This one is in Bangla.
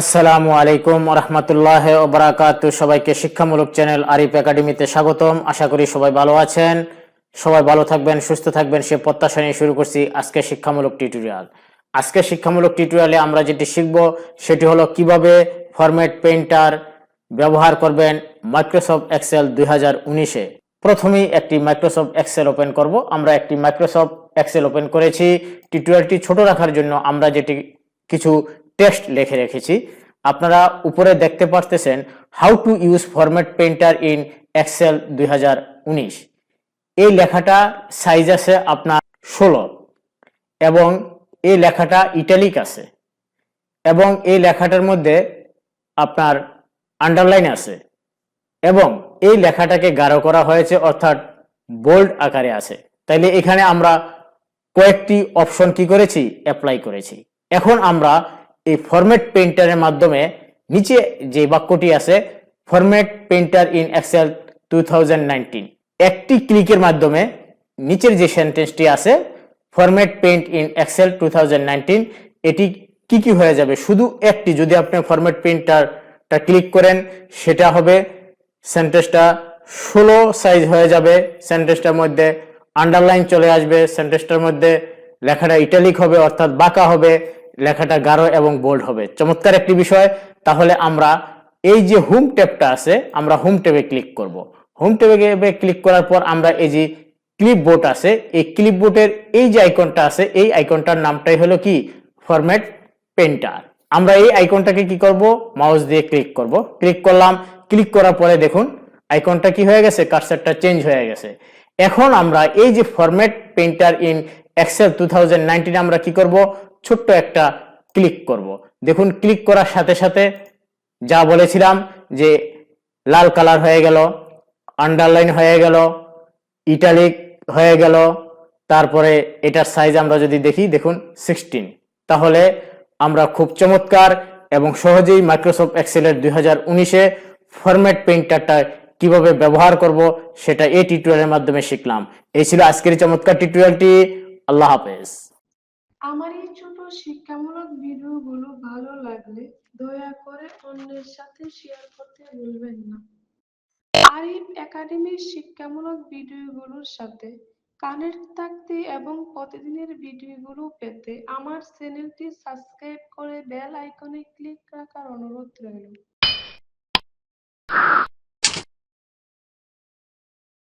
আসসালামু আলাইকুম রহমতুল্লাহ ওবরাকাত সবাইকে শিক্ষামূলক চ্যানেল আরিফ একাডেমিতে স্বাগতম। আশা করি সবাই ভালো আছেন। সবাই ভালো থাকবেন, সুস্থ থাকবেন, সে প্রত্যাশা নিয়ে শুরু করছি আজকে শিক্ষামূলক টিউটোরিয়াল। আজকে শিক্ষামূলক টিউটোরিয়ালে আমরা যেটি শিখব, সেটি হলো কীভাবে ফরম্যাট পেইন্টার ব্যবহার করবেন মাইক্রোসফট এক্সেল দুই হাজার উনিশে। প্রথমেই একটি মাইক্রোসফট এক্সেল ওপেন করব। আমরা একটি মাইক্রোসফট এক্সেল ওপেন করেছি। টিউটোরিয়ালটি ছোট রাখার জন্য আমরা যেটি কিছু টেক্সট লিখে রেখেছি। আপনারা উপরে দেখতে পারতেছেন how to use format painter in Excel দুই হাজার উনিশ। এই লেখাটা সাইজ আছে আপনার ষোলো এবং এই লেখাটা ইটালিক আছে এবং এই লেখাটার মধ্যে আপনার আন্ডারলাইন আছে এবং এই লেখাটাকে গাঢ় করা হয়েছে অর্থাৎ বোল্ড আকারে আছে। তাইলে এখানে আমরা কয়েকটি অপশন কি করেছি? অ্যাপ্লাই করেছি। এখন আমরা এই ফরম্যাট পেইন্টারের মাধ্যমে নিচে যে বাক্যটি আছে format painter in Excel two একটি ক্লিকের মাধ্যমে নিচের যে সেন্টেন্সটি আছে format paint in Excel two এটি কি কি হয়ে যাবে? শুধু একটি, যদি আপনি ফরম্যাট পেইন্টারটা ক্লিক করেন, সেটা হবে সেন্টেন্সটা ষোলো সাইজ হয়ে যাবে সেন্টেন্সটার মধ্যে আন্ডারলাইন চলে আসবে সেন্টেন্সটার মধ্যে লেখাটা ইটালিক হবে, অর্থাৎ বাঁকা হবে। লেখাটা গাঢ় এবং বোল্ড হবে। চমৎকার একটি বিষয়। তাহলে আমরা এই যে হোম ট্যাবটা আছে, আমরা হোম ট্যাবে ক্লিক করব। হোম ট্যাবে ক্লিক করার পর আমরা এই যে ক্লিপ বোর্ড আছে, এই ক্লিপ বোর্ডের এই যে আইকনটা আছে, এই আইকনটার নামটাই হলো কি? ফরম্যাট পেন্টার আমরা এই আইকনটাকে কি করব? মাউস দিয়ে ক্লিক করব। ক্লিক করলাম। ক্লিক করার পরে দেখুন আইকনটা কি হয়ে গেছে? কার্সারটা চেঞ্জ হয়ে গেছে। এখন আমরা এই যে format painter in Excel two আমরা কি করব? ছোট্ট একটা ক্লিক করব। দেখুন, ক্লিক করার সাথে সাথে যা বলেছিলাম যে লাল কালার হয়ে গেল, আন্ডারলাইন হয়ে গেল, ইটালিক হয়ে গেল, তারপরে এটার সাইজ আমরা যদি দেখি, দেখুন, সিক্সটিন। তাহলে আমরা খুব চমৎকার এবং সহজেই মাইক্রোসফট এক্সেলের দুই হাজার উনিশে ফরম্যাট পেইন্টারটা কীভাবে ব্যবহার করব, সেটা এই টিউটোরিয়ালের মাধ্যমে শিখলাম। এই ছিল আজকের চমৎকার টিউটোরিয়ালটি। আল্লাহ হাফেজ। আমার এই ছোট শিক্ষামূলক ভিডিওগুলো ভালো লাগলে দয়া করে অন্যের সাথে শেয়ার করতে ভুলবেন না। আরিফ একাডেমির শিক্ষামূলক ভিডিওগুলোর সাথে কানেক্ট থাকতে এবং প্রতিদিনের ভিডিওগুলো পেতে আমার চ্যানেলটি সাবস্ক্রাইব করে বেল আইকনে ক্লিক রাখার অনুরোধ রইল।